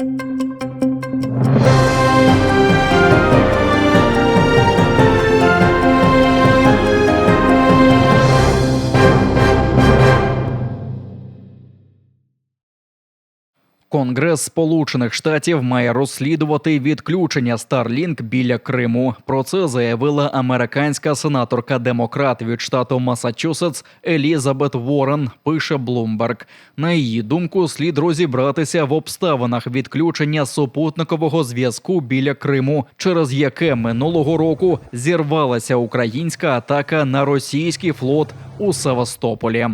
Thank you. Конгрес Сполучених Штатів має розслідувати відключення Starlink біля Криму. Про це заявила американська сенаторка демократ від штату Масачусетс Елізабет Уоррен, Пише Bloomberg. На її думку, слід розібратися в обставинах відключення супутникового зв'язку біля Криму, через яке минулого року зірвалася українська атака на російський флот у Севастополі.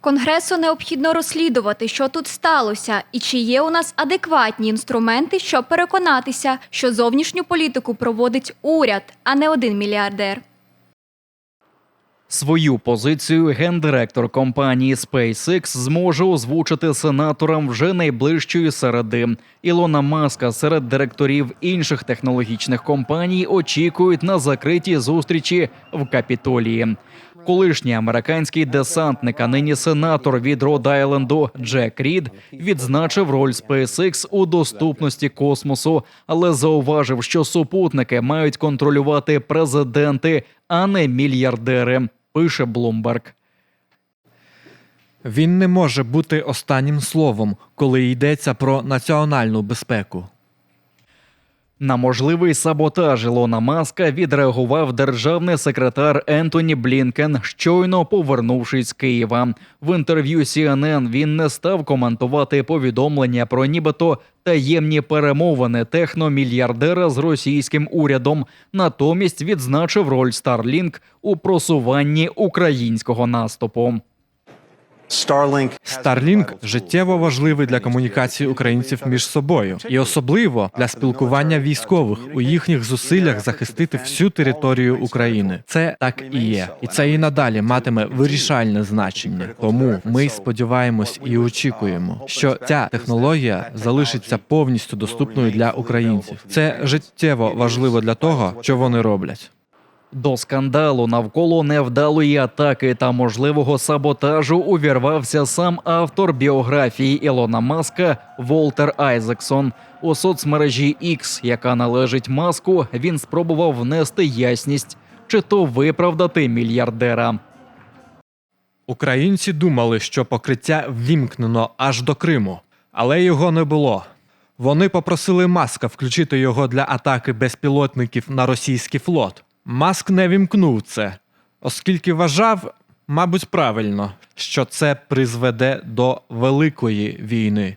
Конгресу необхідно розслідувати, що тут сталося, і чи є у нас адекватні інструменти, щоб переконатися, що зовнішню політику проводить уряд, а не один мільярдер. Свою позицію гендиректор компанії SpaceX зможе озвучити сенаторам вже найближчої середи. Ілона Маска серед директорів інших технологічних компаній очікують на закритій зустрічі в Капітолії. Колишній американський десантник, а нині сенатор від Род-Айленду Джек Рід відзначив роль SpaceX у доступності космосу, але зауважив, що супутники мають контролювати президенти, а не мільярдери. Пише Bloomberg. Він не може бути останнім словом, коли йдеться про національну безпеку. На можливий саботаж Ілона Маска відреагував державний секретар Ентоні Блінкен, щойно повернувшись з Києва. В інтерв'ю CNN він не став коментувати повідомлення про нібито таємні перемовини техномільярдера з російським урядом. Натомість відзначив роль Starlink у просуванні українського наступу. Starlink Starlink життєво важливий для комунікації українців між собою, і особливо для спілкування військових у їхніх зусиллях захистити всю територію України. Це так і є, і це і надалі матиме вирішальне значення. Тому ми сподіваємось і очікуємо, що ця технологія залишиться повністю доступною для українців. Це життєво важливо для того, що вони роблять. До скандалу навколо невдалої атаки та можливого саботажу увірвався сам автор біографії Ілона Маска Волтер Айзексон. У соцмережі X, яка належить маску, він спробував внести ясність, чи то виправдати мільярдера. Українці думали, що покриття ввімкнено аж до Криму, але його не було. Вони попросили Маска включити його для атаки безпілотників на російський флот. Маск не вімкнув це, оскільки вважав, мабуть, правильно, що це призведе до великої війни.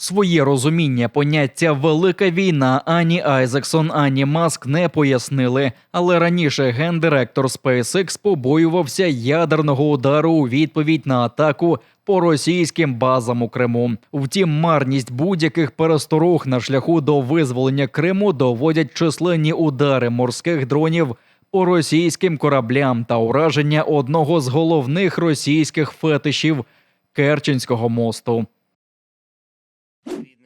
Своє розуміння поняття велика війна ані Айзексон, ані Маск не пояснили. Але раніше гендиректор SpaceX побоювався ядерного удару у відповідь на атаку по російським базам у Криму. Втім, марність будь-яких пересторог на шляху до визволення Криму доводять численні удари морських дронів по російським кораблям та ураження одного з головних російських фетишів Керченського мосту. Read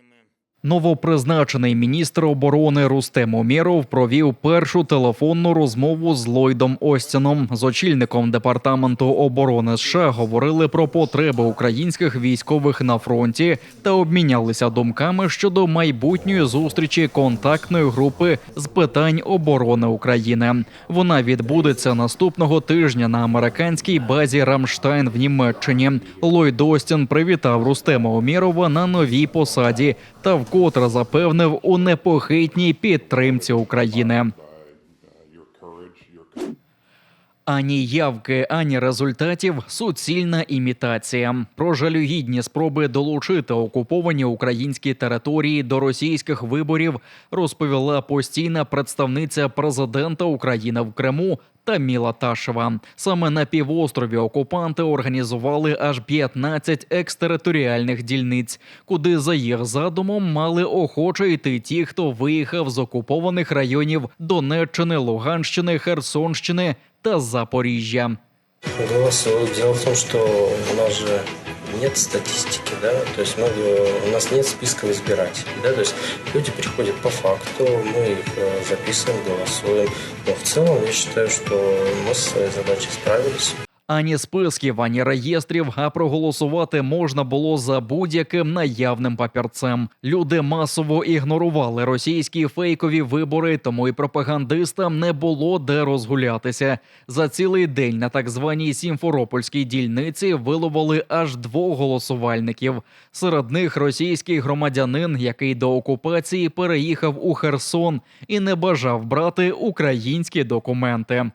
Новопризначений міністр оборони Рустем Умєров провів першу телефонну розмову з Ллойдом Остіном. З очільником департаменту оборони США говорили про потреби українських військових на фронті та обмінялися думками щодо майбутньої зустрічі контактної групи з питань оборони України. Вона відбудеться наступного тижня на американській базі Рамштайн в Німеччині. Ллойд Остін привітав Рустема Умєрова на новій посаді та вкотре запевнив у непохитній підтримці України. Ані явки, ані результатів суцільна імітація. Про жалюгідні спроби долучити окуповані українські території до російських виборів розповіла постійна представниця президента України в Криму Таміла Ташева. Саме на півострові окупанти організували аж 15 екстериторіальних дільниць, куди за їх задумом мали охоче йти ті, хто виїхав з окупованих районів Донеччини, Луганщини, Херсонщини та Запоріжжя. Голос, вот дело в том, что у нас же нет статистики, да, то есть мы, э, у нас нет списка избирателей, да, то есть люди приходят по факту, мы их э, записываем, голосуем, но в целом я считаю, что мы со своей задачей справились. Ані списків, ані реєстрів, а проголосувати можна було за будь-яким наявним папірцем. Люди масово ігнорували російські фейкові вибори, тому і пропагандистам не було де розгулятися. За цілий день на так званій Сімферопольській дільниці виловили аж двох голосувальників. Серед них російський громадянин, який до окупації переїхав у Херсон і не бажав брати українські документи.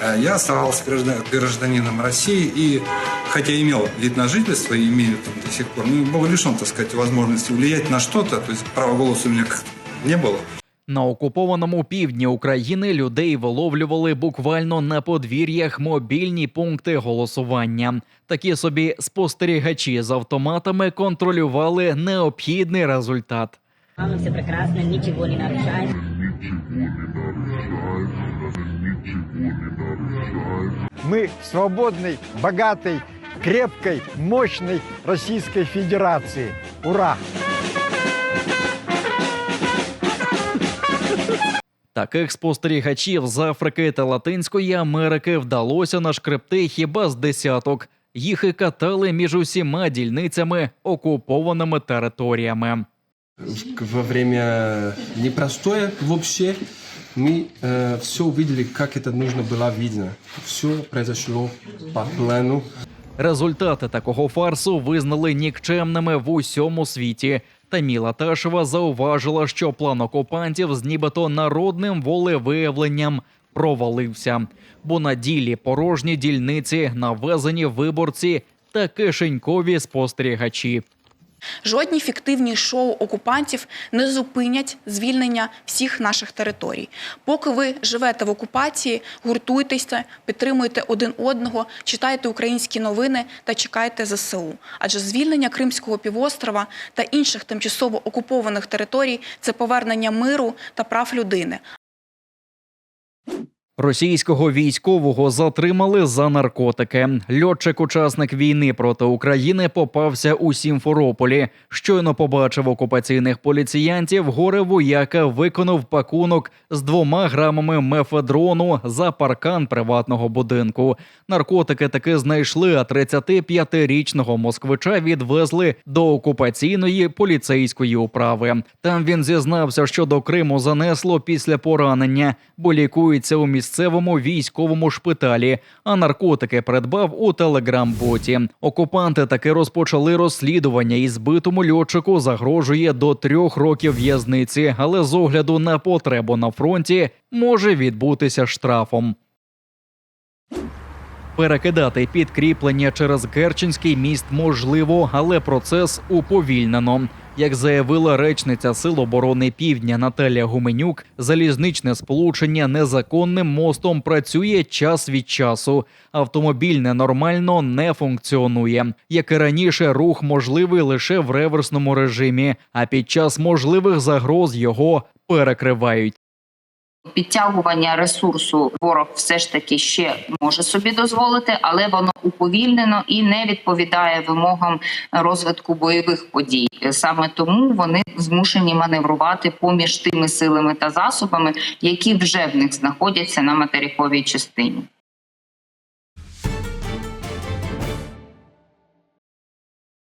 Э, Я оставался граждан- гражданином России и, хотя имел вид на жительство и имею там до сих пор, ну, был лишен, так сказать, возможности влиять на что-то, то есть права голоса у меня как-то не было. На окупованому півдні України людей виловлювали буквально на подвір'ях мобільні пункти голосування. Такі собі спостерігачі з автоматами контролювали необхідний результат. Мы все прекрасно, ничего не нарушаем. Мы свободной, богатой, крепкой, мощной Российской Федерации. Ура! Таких спостерігачів з Африки та Латинської Америки вдалося нашкребти хіба з десяток. Їх і катали між усіма дільницями окупованими територіями во время непростое вообще мы все увидели, как это нужно было видно. Все произошло по плану. Результати такого фарсу визнали нікчемними в усьому світі. Таміла Ташева зауважила, що план окупантів з нібито народним волевиявленням провалився, бо на ділі порожні дільниці, навезені виборці та кишенькові спостерігачі. Жодні фіктивні шоу окупантів не зупинять звільнення всіх наших територій. Поки ви живете в окупації, гуртуйтеся, підтримуйте один одного, читайте українські новини та чекайте ЗСУ. Адже звільнення Кримського півострова та інших тимчасово окупованих територій це повернення миру та прав людини. Російського військового затримали за наркотики. Льотчик-учасник війни проти України попався у Сімферополі. Щойно побачив окупаційних поліціянтів. Горе вояка виконав пакунок з двома грамами мефедрону за паркан приватного будинку. Наркотики таки знайшли, а 35-річного москвича відвезли до окупаційної поліцейської управи. Там він зізнався, що до Криму занесло після поранення, бо лікується у місцевому військовому шпиталі, а наркотики придбав у телеграм-боті. Окупанти таки розпочали розслідування і збитому льотчику загрожує до трьох років в'язниці, але з огляду на потребу на фронті може відбутися штрафом. Перекидати підкріплення через Керченський міст можливо, але процес уповільнено. Як заявила речниця Сил оборони Півдня Наталія Гуменюк, залізничне сполучення незаконним мостом працює час від часу. Автомобільне нормально не функціонує. Як і раніше, рух можливий лише в реверсному режимі, а під час можливих загроз його перекривають. Підтягування ресурсу ворог все ж таки ще може собі дозволити, але воно уповільнено і не відповідає вимогам розвитку бойових подій. Саме тому вони змушені маневрувати поміж тими силами та засобами, які вже в них знаходяться на материковій частині.